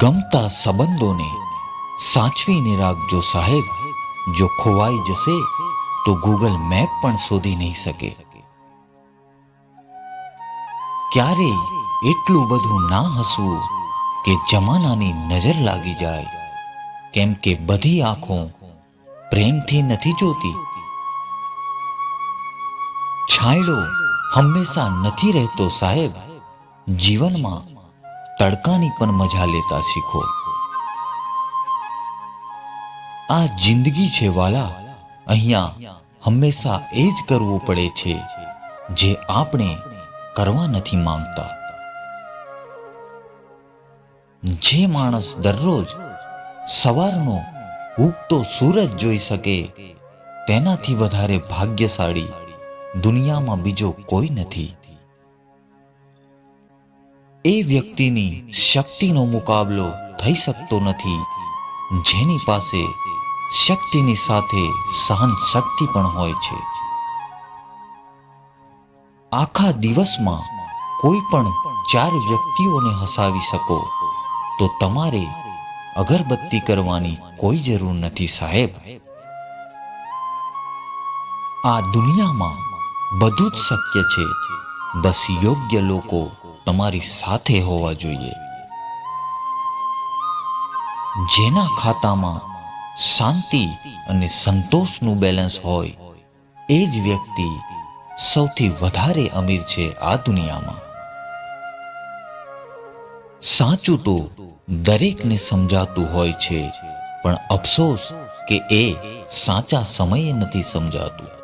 ગમતા સંબંધોને સાચવીને રાખજો સાહેબ જો ખોવાઈ જશે તો ગૂગલ મેપ પણ શોધી નહીં શકે ક્યારેય એટલું બધું ના હસવું કે જમાનાની નજર લાગી જાય કેમ કે બધી આંખો પ્રેમથી નથી જોતી છાંયડો હંમેશા નથી રહેતો સાહેબ જીવનમાં તડકાની પણ મજા લેતા શીખો. આ જિંદગી છે વાલા, અહીંયા હંમેશા એ જ કરવું પડે છે જે આપણે કરવા નથી માંગતા. જે માણસ દરરોજ સવારનો ઉગતો સૂરજ જોઈ શકે, તેનાથી વધારે ભાગ્યશાળી દુનિયામાં બીજો કોઈ નથી. એ વ્યક્તિની શક્તિનો મુકાબલો થઈ શકતો નથી. જેની પાસે શક્તિની સાથે સહન શક્તિ પણ હોય છે. આખા દિવસમાં કોઈ પણ ચાર વ્યક્તિઓને હસાવી શકો, તો તમારે અગરબત્તી કરવાની કોઈ જરૂર નથી, સાહેબ. આ દુનિયામાં બધું જ શક્ય છે. બસ યોગ્ય લોકો તમારી સાથે હોવા જોઈએ. જેના ખાતામાં શાંતિ અને સંતોષનું બેલેન્સ હોય, એ જ વ્યક્તિ સૌથી વધારે અમીર છે આ દુનિયામાં. સાચું તો દરેકને સમજાતું હોય છે, પણ અફસોસ કે એ સાચા સમયે નથી સમજાતું.